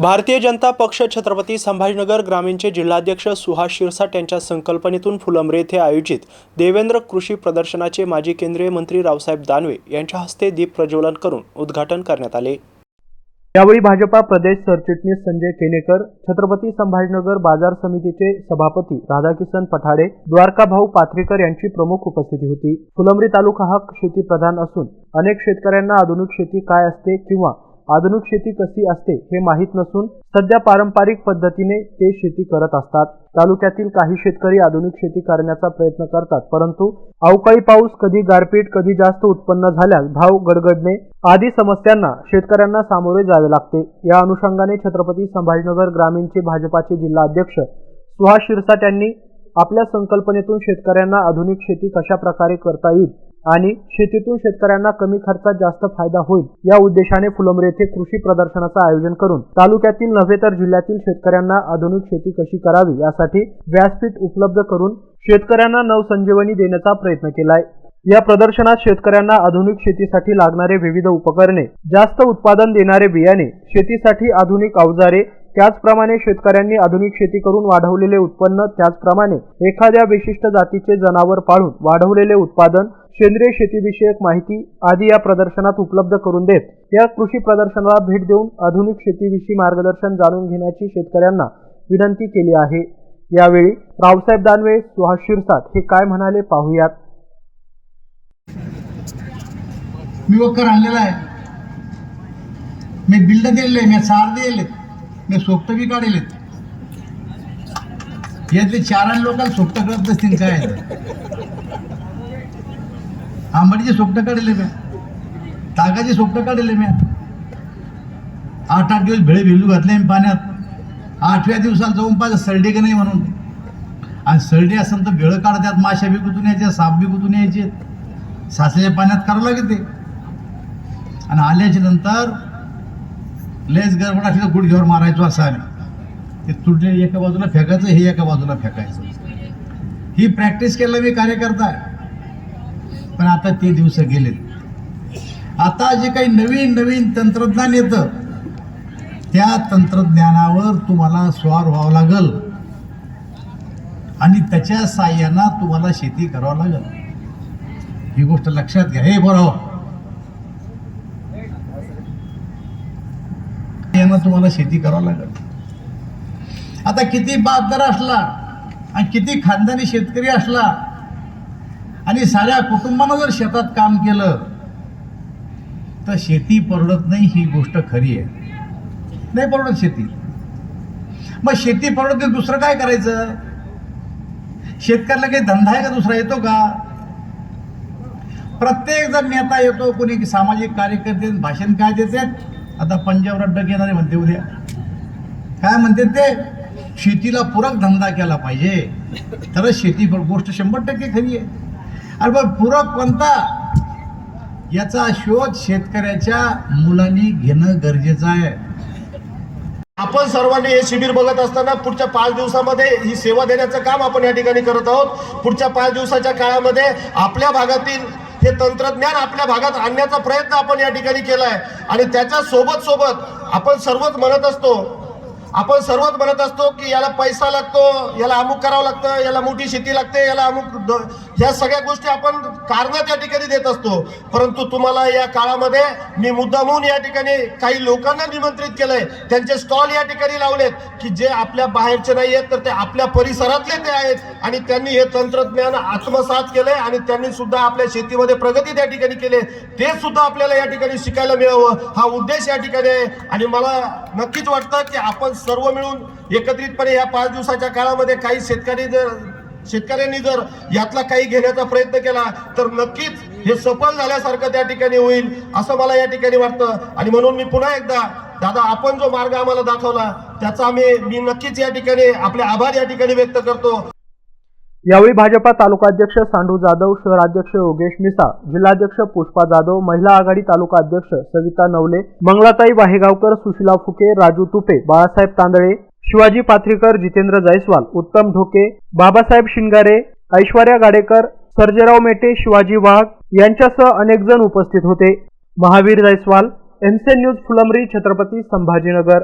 भारतीय जनता पक्ष छत्रपती संभाजीनगर ग्रामीणचे जिल्हाध्यक्ष सुहास शिरसाट यांच्या संकल्पनेतून फुलंब्रे येथे आयोजित देवेंद्र कृषी प्रदर्शनाचे माजी केंद्रीय मंत्री रावसाहेब दानवे यांच्या हस्ते दीप प्रज्वलन करून उद्घाटन करण्यात आले. यावेळी भाजपा प्रदेश सरचिटणीस संजय केनेकर छत्रपती संभाजीनगर बाजार समितीचे सभापती राधाकिसन पठाडे द्वारकाभाऊ पाथरीकर यांची प्रमुख उपस्थिती होती. फुलंब्री तालुका हा शेती प्रधान असून अनेक शेतकऱ्यांना आधुनिक शेती काय असते किंवा आधुनिक शेती कशी असते हे माहीत नसून सध्या पारंपरिक पद्धतीने ते शेती करत असतात. तालुक्यातील काही शेतकरी आधुनिक शेती करण्याचा प्रयत्न करतात परंतु अवकाळी पाऊस कधी गारपीट कधी जास्त उत्पन्न झाल्यास भाव गडगडणे आदी समस्यांना शेतकऱ्यांना सामोरे जावे लागते. या अनुषंगाने छत्रपती संभाजीनगर ग्रामीणचे भाजपाचे जिल्हा अध्यक्ष सुहास शिरसाट यांनी आपल्या संकल्पनेतून शेतकऱ्यांना आधुनिक शेती कशा प्रकारे करता येईल आणि शेतीतून शेतकऱ्यांना कमी खर्चात जास्त फायदा होईल या उद्देशाने फुलंब्रे येथे कृषी प्रदर्शनाचं आयोजन करून तालुक्यातील नव्हे तर जिल्ह्यातील शेतकऱ्यांना आधुनिक शेती कशी करावी यासाठी व्यासपीठ उपलब्ध करून शेतकऱ्यांना नवसंजीवनी देण्याचा प्रयत्न केलाय. या प्रदर्शनात शेतकऱ्यांना आधुनिक शेतीसाठी लागणारे विविध उपकरणे जास्त उत्पादन देणारे बियाणे शेतीसाठी आधुनिक अवजारे त्याचप्रमाणे शेतकऱ्यांनी आधुनिक शेती करून वाढवलेले उत्पन्न त्याचप्रमाणे एखाद्या विशिष्ट जातीचे जनावर पाळून वाढवलेले उत्पादन सेंद्रिय शेतीविषयक माहिती आदी या प्रदर्शनात उपलब्ध करून देत या कृषी प्रदर्शनाला भेट देऊन आधुनिक शेतीविषयी मार्गदर्शन जाणून घेण्याची शेतकऱ्यांना विनंती केली आहे. यावेळी रावसाहेब दानवे सुहास शिरसाट हे काय म्हणाले पाहूयात. मी वक्कर आणलेला आहे. मी बिल्ड दिले मी सार दिले मी सोपट बी काढेल यातले चार लोकांना सोपट करत नसतील काय? आंबाडीचे सोपट काढले म्या तागाचे सोपटं काढले म्या आठ आठ दिवस भेळे भिजू घातले मी पाण्यात. आठव्या दिवसाला जाऊन पाहिजे सरडे का नाही म्हणून. आणि सरडे असेल तर भेळं काढतात माशा बी कुतून यायचे साप बी कुतून यायचे. साचलेल्या पाण्यात करावं लागेल ते. आणि आल्याच्यानंतर लेस गडबड असली तर गुडघ्यावर मारायचो असा आम्ही. ते तुटले एका बाजूला फेकायचं हे एका बाजूला फेकायचं. ही प्रॅक्टिस केलं मी कार्यकर्ता पण आता ते दिवस गेलेत. आता जे काही नवीन नवीन तंत्रज्ञान येतं त्या तंत्रज्ञानावर तुम्हाला स्वार व्हावं लागल. आणि त्याच्या साह्यानं तुम्हाला शेती करावं लागेल. ही गोष्ट लक्षात घ्या. हे बरोबर त्यानं तुम्हाला शेती करावं लागेल. आता किती बाजदार असला आणि किती खानदानी शेतकरी असला आणि साऱ्या कुटुंबानं जर शेतात काम केलं तर शेती परवडत नाही ही गोष्ट खरी आहे. नाही परवडत शेती. मग शेती परवडत दुसरं काय करायचं? शेतकऱ्याला काही धंदा आहे का दुसरा? येतो का? प्रत्येक जण नेता येतो कोणी सामाजिक कार्यकर्ते भाषण काय देतात? आता पंजाब अड्डक येणारे म्हणते उद्या. काय म्हणते ते? शेतीला पूरक धंदा केला पाहिजे. तरच शेती गोष्ट शंभर टक्के खरी आहे. अरे बघ पूरक कोणता? याचा शोध शेतकऱ्याच्या मुलांनी घेणं गरजेचं आहे. आपण सर्वांनी हे शिबिर बघत असताना पुढच्या पाच दिवसामध्ये ही सेवा देण्याचं काम आपण या ठिकाणी करत आहोत. पुढच्या पाच दिवसाच्या काळामध्ये आपल्या भागातील हे तंत्रज्ञान आपल्या भागात आणण्याचा प्रयत्न आपण या ठिकाणी केला आहे आणि त्याच्या सोबत सोबत आपण सर्वच म्हणत असतो आपण सर्वच म्हणत असतो की याला पैसा लागतो याला अमुक करावं लागतं याला मोठी शेती लागते याला अमुक द- ह्या सगळ्या गोष्टी आपण कारणं त्या ठिकाणी देत असतो. परंतु तुम्हाला या काळामध्ये मी मुद्दामून या ठिकाणी काही लोकांना निमंत्रित केलंय. त्यांचे स्टॉल या ठिकाणी लावलेत की जे आपल्या बाहेरचे नाही आहेत तर ते आपल्या परिसरातले ते आहेत. आणि त्यांनी हे तंत्रज्ञान आत्मसात केलंय आणि त्यांनी सुद्धा आपल्या शेतीमध्ये प्रगती त्या ठिकाणी केली ते सुद्धा आपल्याला या ठिकाणी शिकायला मिळावं. हा उद्देश या ठिकाणी आहे. आणि मला नक्कीच वाटतं की आपण सर्व मिळून एकत्रितपणे या पाच दिवसाच्या काळामध्ये काही शेतकरी जर शेतकऱ्यांनी जर यातला काही घेण्याचा प्रयत्न केला तर नक्कीच हे सफल झाल्यासारखं त्या ठिकाणी होईल असं मला या ठिकाणी वाटतं. आणि म्हणून मी पुन्हा एकदा दादा आपण जो मार्ग आम्हाला दाखवला त्याचा आम्ही मी नक्कीच या ठिकाणी आपले आभार या ठिकाणी व्यक्त करतो. यावेळी भाजपा तालुकाध्यक्ष सांडू जाधव शहराध्यक्ष योगेश मिसा जिल्हाध्यक्ष पुष्पा जाधव महिला आघाडी तालुका अध्यक्ष सविता नवले मंगलाताई वाहेगावकर सुशिला फुके राजू तुपे बाळासाहेब तांदळे शिवाजी पाथरीकर जितेंद्र जायस्वाल उत्तम ढोके बाबासाहेब शिंगारे ऐश्वर्या गाडेकर सर्जेराव मेटे शिवाजी वाघ यांच्यासह अनेक जण उपस्थित होते. महावीर जायस्वाल एमसेन न्यूज फुलंबरी छत्रपती संभाजीनगर.